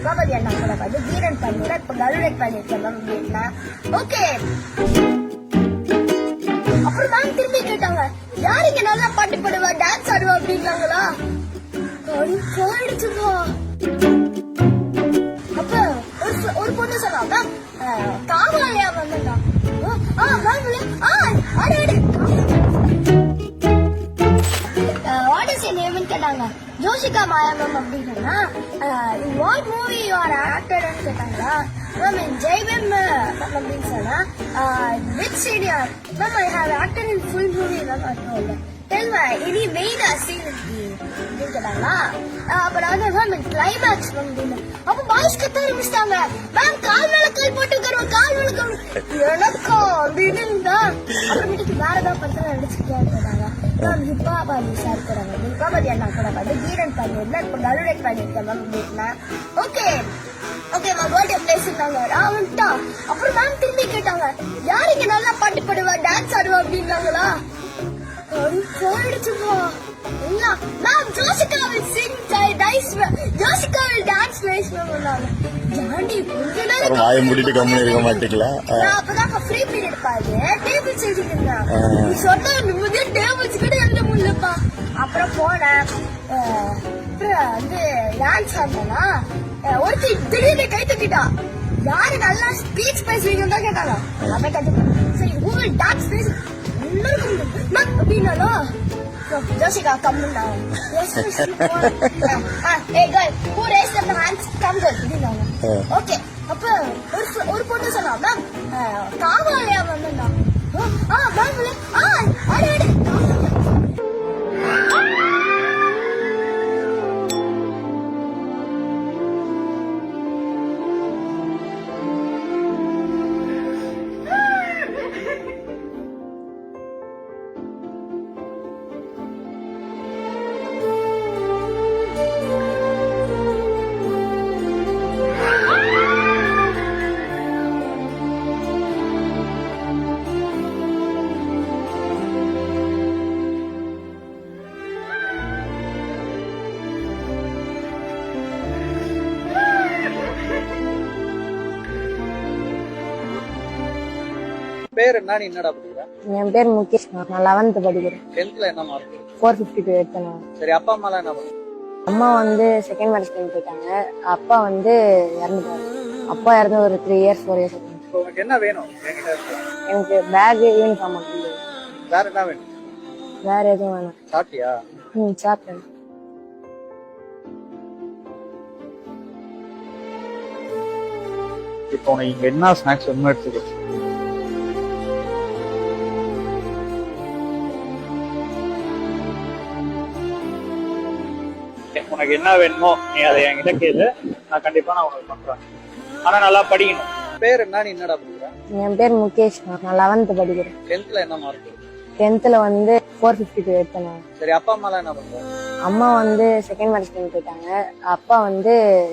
தீபாவளி அண்ணா கூட வந்து வீரன் பண்ணிருக்கேன் இப்ப கருடேட் பண்ணிருக்கேன் மேம் வீட்டுல ஓகே அப்புறம் தான் திரும்பி கேட்டாங்க. யார் இங்க நல்லா பாட்டு கௌஷிகா மாயா மேம் அப்படின்னா in what movie you are ஆக்டர்னு கேட்டாங்களா மேம் என் ஜெய்பெம் மேம் அப்படின்னு சொன்னா with senior ma'am I have actor in full movie ma'am அது டெல் மை இனி மெயின் சீன் அப்படின்னு கேட்டாங்களா அப்புறம் வந்து மேம் கிளைமேக்ஸ் மேம் அப்படின்னு அப்போ பாய்ஸ் கத்த ஆரம்பிச்சிட்டாங்க மேம் கால் மேல கால் போட்டுக்கிறோம் கால் மேல கால் எனக்கும் அப்படின்னு இருந்தா அப்புறமேட்டுக்கு வேற ஏதாவது படத்துல நடிச்சுக்கிட்டே கேட்டாங்க மேம் ஹிப்பாபாதி சார் கூட வந்து ஹிப்பாபாதி அண்ணா கூட வந்து வீரன் பண்ணியிருந்தேன் இப்ப கருடேட் பண்ணியிருக்கேன் மேம் வீட்டுல ஓகே ஓகே மேம் பர்த்டே பேசிட்டாங்க வந்துட்டான் அப்புறம் மேம் திரும்பி கேட்டாங்க யார் இங்க நல்லா பாட்டு பாடுவா? டான்ஸ் ஆடுவா? அப்படின்னாங்களா. போயிடுச்சுப்பா எல்லாம் மேம் ஜோசிகா will sing டைஸ் ஜோசிகா டான்ஸ் மேம் சொன்னாங்க. ஜாண்டி கொஞ்ச ஒரு நேரம் வாயை மூடிட்டு கம்முன்னு இருக்க மாட்டீங்களா? ஆ. நான் அப்பதான் ஃப்ரீ பீரியட் பாரு டேபிள் செஞ்சுட்டு. நீ சொன்ன நிம்மதியா அப்புறம் போனேன் அப்புறம் வந்து டான்ஸ் ஆடினா ஒருத்தி திடீர்னு கை தட்டிட்டா. யாரு நல்லா ஸ்பீச் பேசுவீங்கன்னு தான் கேட்டாங்க அவன் கத்துக்கிட்டேன் சரி கூகுள் டான்ஸ் பேசு எல்லாருக்கும் மேம் அப்படின்னாலோ? Joshika கம்முன்னா a girl who raise the hands come girl அப்படின்னாங்க. ஓகே அப்ப ஒரு ஒரு பொண்ணு சொன்னா மேம் காவாலியா வந்தா ஆ மேம் ஆ ஆடு ஆடு. பேர் என்ன? நீ என்னடா படிக்கிற? என் பேர் முகேஷ் நான் லெவன்த் படிக்கிறேன். டென்த்ல என்ன மார்க் ஃபோர் ஃபிஃப்டி டூ எடுத்தேன் சரி அப்பா அம்மா எல்லாம் என்ன பண்ணுங்க அம்மா வந்து செகண்ட் மேரேஜ் பண்ணி போயிட்டாங்க அப்பா வந்து இறந்துட்டாரு. அப்பா இறந்து ஒரு த்ரீ இயர்ஸ் ஃபோர் இயர்ஸ் உனக்கு என்ன வேணும். எனக்கு பேக் யூனிஃபார்ம் மட்டும். வேற என்ன வேணும்? வேற எதுவும் வேணாம். சாப்பிட்டியா? ம் சாப்பிட்டேன். இப்போ உனக்கு என்ன ஸ்நாக்ஸ் வேணுமோ எடுத்துக்கோ. உனக்கு என்ன வேணுமோ நீ அதை என்கிட்ட கேளு. நான் கண்டிப்பா நான் உனக்கு பண்றேன். ஆனா நல்லா படிக்கணும். பேர் என்ன? நீ என்னடா படிக்கிற? என் பேர் முகேஷ் நான் லெவன்த் படிக்கிறேன். டென்த்ல என்ன மார்க் டென்த்தில் வந்து ஃபோர் ஃபிஃப்டி டூ எடுத்தேன் சரி அப்பா அம்மா என்ன பண்றாங்க? அம்மா வந்து செகண்ட் மேரேஜ் போயிட்டாங்க. அப்பா வந்து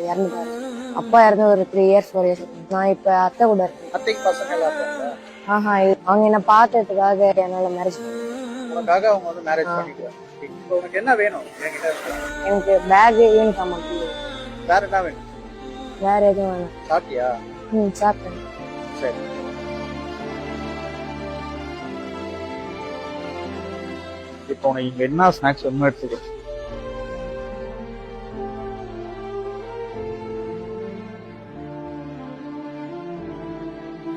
இறந்துட்டாரு. அப்பா இறந்து ஒரு த்ரீ இயர்ஸ் ஃபோர் இயர்ஸ் நான் இப்போ அத்தை கூட இருக்கேன். அத்தைக்கு பசங்க எல்லாம் ஆஹா அவங்க என்ன பார்த்ததுக்காக என்னால மேரேஜ் உனக்காக அவங்க வந்து மேரேஜ் பண்ணிக்கிறாங்க இப்போ உனக்கு என்ன வேணும்? என்கிட்ட இருக்கு. எனக்கு பேக் யூனிஃபார்ம் மட்டும் இல்லை. வேற என்ன வேணும்? வேற எதுவும் வேணாம். சாப்பிட்டியா? ம் சாப்பிட்டேன். சரி. இப்போ உனக்கு இங்க என்ன ஸ்நாக்ஸ் வேணுமோ எடுத்துக்கோ.